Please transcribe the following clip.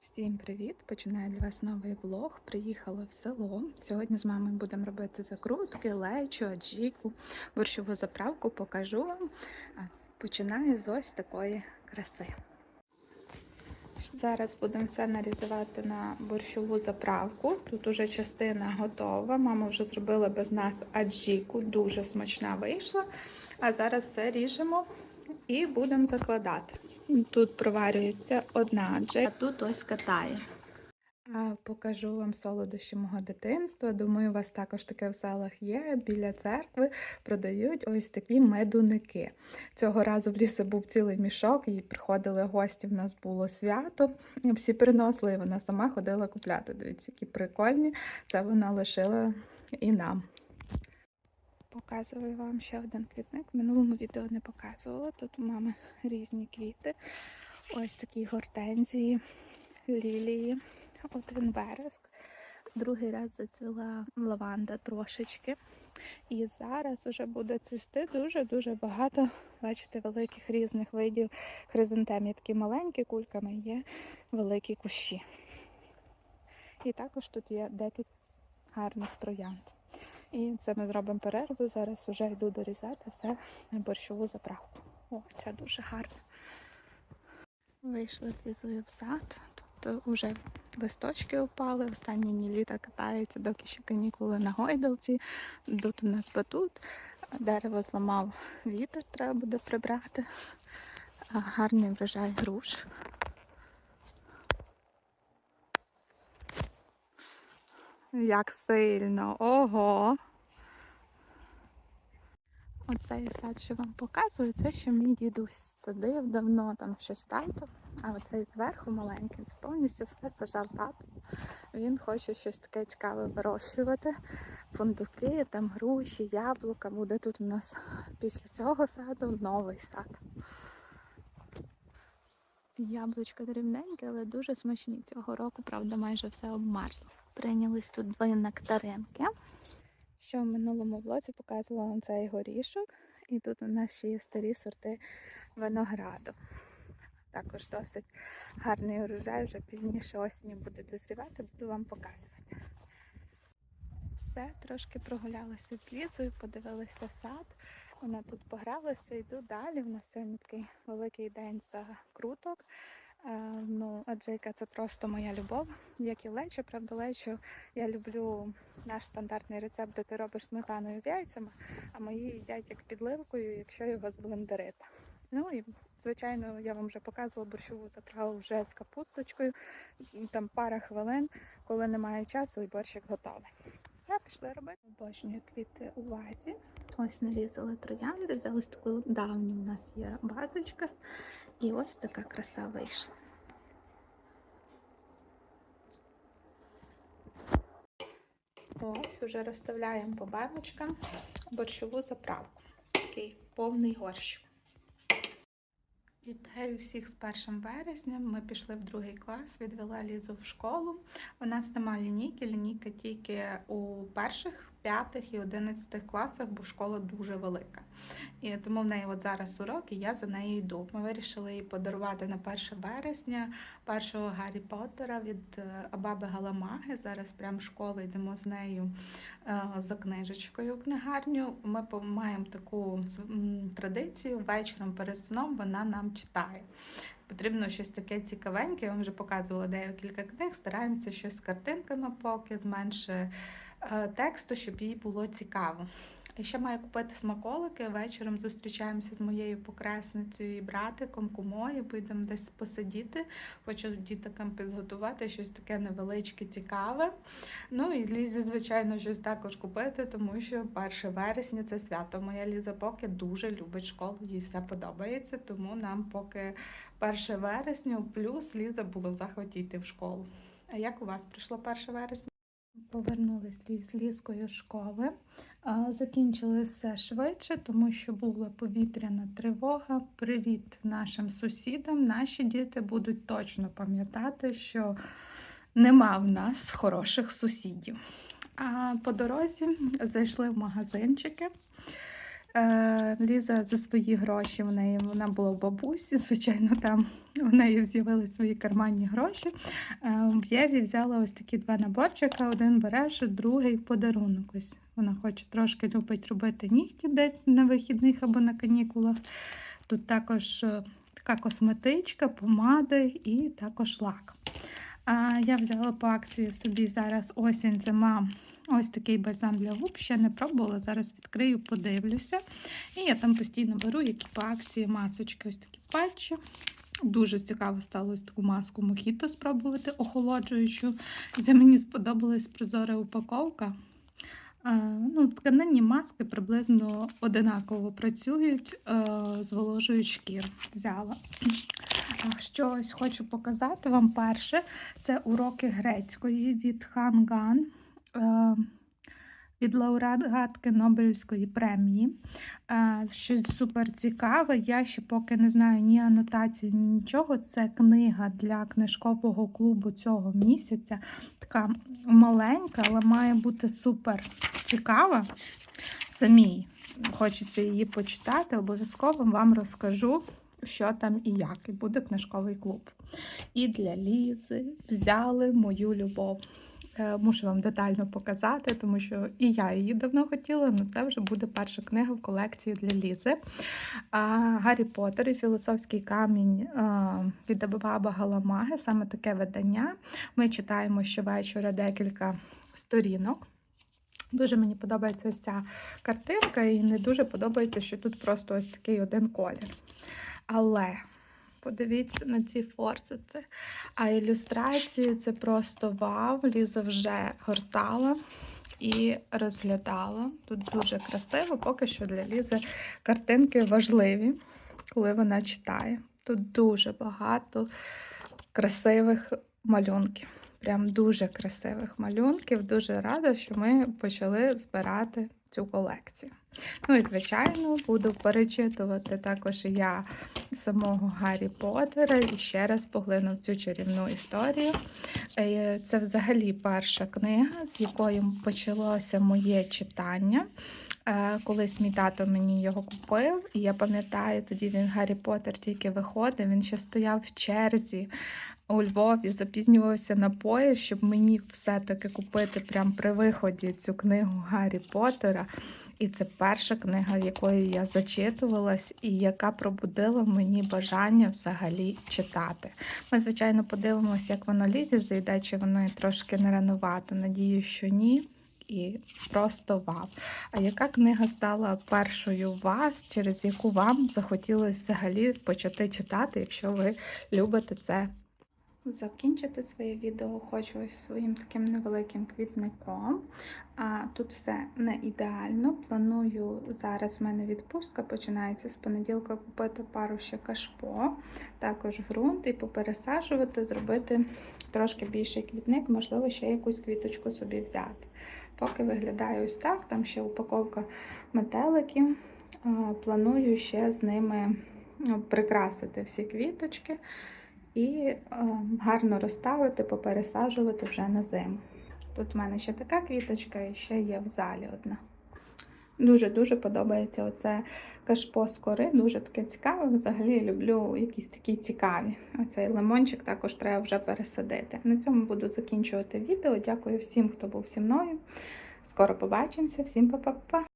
Всім привіт! Починаю для вас новий влог. Приїхала в село. Сьогодні з мамою будемо робити закрутки, лечу, аджіку, борщову заправку покажу вам. Починаю з ось такої краси. Зараз будемо все нарізувати на борщову заправку. Тут уже частина готова. Мама вже зробила без нас аджіку, дуже смачна вийшла. А зараз все ріжемо і будемо закладати. Тут проварюється одна аджика, а тут ось катає. Покажу вам солодощі мого дитинства. Думаю, у вас також таке в селах є. Біля церкви продають ось такі медуники. Цього разу в лісі був цілий мішок, і приходили гості. В нас було свято. Всі приносили, і вона сама ходила купляти. Дивіться, які прикольні. Це вона лишила і нам. Показую вам ще один квітник. В минулому відео не показувала. Тут у мами різні квіти. Ось такі гортензії, лілії, один вереск. Другий раз зацвіла лаванда трошечки. І зараз вже буде цвісти дуже-дуже багато, бачите, великих різних видів хризантем. Є такі маленькі кульками, є великі кущі. І також тут є декілька гарних троянд. І це ми зробимо перерву. Зараз вже йду дорізати все на борщову заправку. О, це дуже гарно. Вийшла з лізою в сад. Тут вже листочки впали, останні дні літа катаються, доки ще канікули на гойдалці. Тут у нас батут. Дерево зламав вітер, треба буде прибрати. Гарний врожай груш. Як сильно, ого! Оцей сад, що вам показую, це ще мій дідусь садив давно, там щось тато. А оцей зверху маленький, це повністю все сажав тато. Він хоче щось таке цікаве вирощувати. Фундуки, там груші, яблука. Буде тут у нас після цього саду новий сад. Яблучка дрібненькі, але дуже смачні. Цього року, правда, майже все обмерзло. Прийнялись тут дві нектаринки. Що в минулому влоці показувала вам цей горішок. І тут у нас ще є старі сорти винограду. Також досить гарний урожай, вже пізніше осінню буде дозрівати, буду вам показувати. Все, трошки прогулялася з Лізою, подивилася сад. Вона тут погралася, йду далі. У нас сьогодні такий великий день закруток. Е, Ну, аджика це просто моя любов, як і лечо. Правда, лечо я люблю наш стандартний рецепт, де ти робиш сметаною з яйцями, а мої їдять як підливкою, якщо його зблендерити. Ну і звичайно, я вам вже показувала борщову заправу вже з капусточкою. Там пара хвилин, коли немає часу, і борщик готовий. Все, пішли робити. Обожнюю квіти у вазі. Ось нарізали троянди, взяли таку давню у нас є вазочка. І ось така краса вийшла. Ось уже розставляємо по баночкам борщову заправку. Такий повний горщик. Вітаю всіх з 1 вересня. Ми пішли в другий клас, відвела Лізу в школу. У нас нема лінійки, лінійка тільки у перших, п'ятих і одинадцятих класах, бо школа дуже велика. І тому в неї от зараз уроки, я за нею йду. Ми вирішили їй подарувати на 1 вересня першого Гаррі Поттера від е, Абаби Галамаги. Зараз прямо в школу йдемо з нею е, за книжечкою в книгарню. Ми маємо таку традицію вечором перед сном вона нам читає. Потрібно щось таке цікавеньке. Я вам вже показувала декілька книг. Стараємося щось з картинками, поки зменше тексту, щоб їй було цікаво. І ще маю купити смаколики. Вечором зустрічаємося з моєю покресницею і братиком, кумою, підемо десь посидіти. Хочу дітокам підготувати щось таке невеличке, цікаве. Ну і Лізі, звичайно, щось також купити, тому що 1 вересня це свято. Моя Ліза поки дуже любить школу, їй все подобається, тому нам поки 1 вересня, плюс Ліза було в в школу. А як у вас прийшло 1 вересня? Повернулись з Лізкою школи. Закінчили все швидше, тому що була повітряна тривога. Привіт нашим сусідам. Наші діти будуть точно пам'ятати, що нема в нас хороших сусідів. А по дорозі зайшли в магазинчики. Е, Ліза за свої гроші в неї вона була в бабусі. Звичайно, там у неї з'явилися свої карманні гроші. Е, В Єві взяла ось такі два наборчика: один береш, другий подарунок. Ось вона хоче трошки любить робити нігті десь на вихідних або на канікулах. Тут також е, така косметичка, помади і також лак. Я взяла по акції собі зараз осінь, зима. Ось такий бальзам для губ. Ще не пробувала. Зараз відкрию, подивлюся. І я там постійно беру, які по акції масочки, ось такі патчі. Дуже цікаво стало ось таку маску мохіто спробувати, охолоджуючу. Це мені сподобалась прозора упаковка. Ну, тканинні маски приблизно одинаково працюють, е, зволожують шкіру. Взяла. Щось хочу показати вам перше. Це уроки грецької від Ханган. Від лауреатки Нобелівської премії. Щось супер цікаве. Я ще поки не знаю ні анотації, ні нічого. Це книга для книжкового клубу цього місяця. Така маленька, але має бути супер цікава. Самій хочеться її почитати. Обов'язково вам розкажу, що там і як. І буде книжковий клуб. І для Лізи взяли мою любов. Е, Мушу вам детально показати, тому що і я її давно хотіла, але це вже буде перша книга в колекції для Лізи. Гаррі Поттер і філософський камінь від Абаба Галамаги, саме таке видання. Ми читаємо щовечора декілька сторінок. Дуже мені подобається ось ця картинка, і не дуже подобається, що тут просто ось такий один колір. Але подивіться на ці форсити. А ілюстрації це просто вау. Ліза вже гортала і розглядала. Тут дуже красиво, поки що для Лізи картинки важливі, коли вона читає. Тут дуже багато красивих малюнків. Прям дуже красивих малюнків. Дуже рада, що ми почали збирати цю колекцію. Ну і, звичайно, буду перечитувати також я самого Гаррі Поттера і ще раз поглинув цю чарівну історію. Е, Це взагалі перша книга, з якої почалося моє читання. Е, Колись мій тато мені його купив, і я пам'ятаю, тоді він Гаррі Поттер тільки виходив, він ще стояв в черзі у Львові, запізнювався на поїзд, щоб мені все-таки купити прямо при виході цю книгу Гаррі Поттера. І це перша книга, якою я зачитувалась, і яка пробудила мені бажання взагалі читати. Ми, звичайно, подивимося, як воно лізе зайде, чи воно і трошки не ранувато. Надію, що ні. І просто вау. А яка книга стала першою у вас, через яку вам захотілося взагалі почати читати, якщо ви любите це? Закінчити своє відео хочу ось своїм таким невеликим квітником. А тут все не ідеально. Планую зараз в мене відпустка, починається з понеділка купити пару ще кашпо, також ґрунт і попересаджувати, зробити трошки більший квітник, можливо, ще якусь квіточку собі взяти. Поки виглядає ось так, там ще упаковка метеликів. Планую ще з ними ну, прикрасити всі квіточки і е, гарно розставити, попересаджувати вже на зиму. Тут в мене ще така квіточка і ще є в залі одна. Дуже-дуже подобається оце кашпо з кори, дуже таке цікаве. Взагалі люблю якісь такі цікаві. Оцей лимончик також треба вже пересадити. На цьому буду закінчувати відео. Дякую всім, хто був зі мною. Скоро побачимося. Всім па-па-па!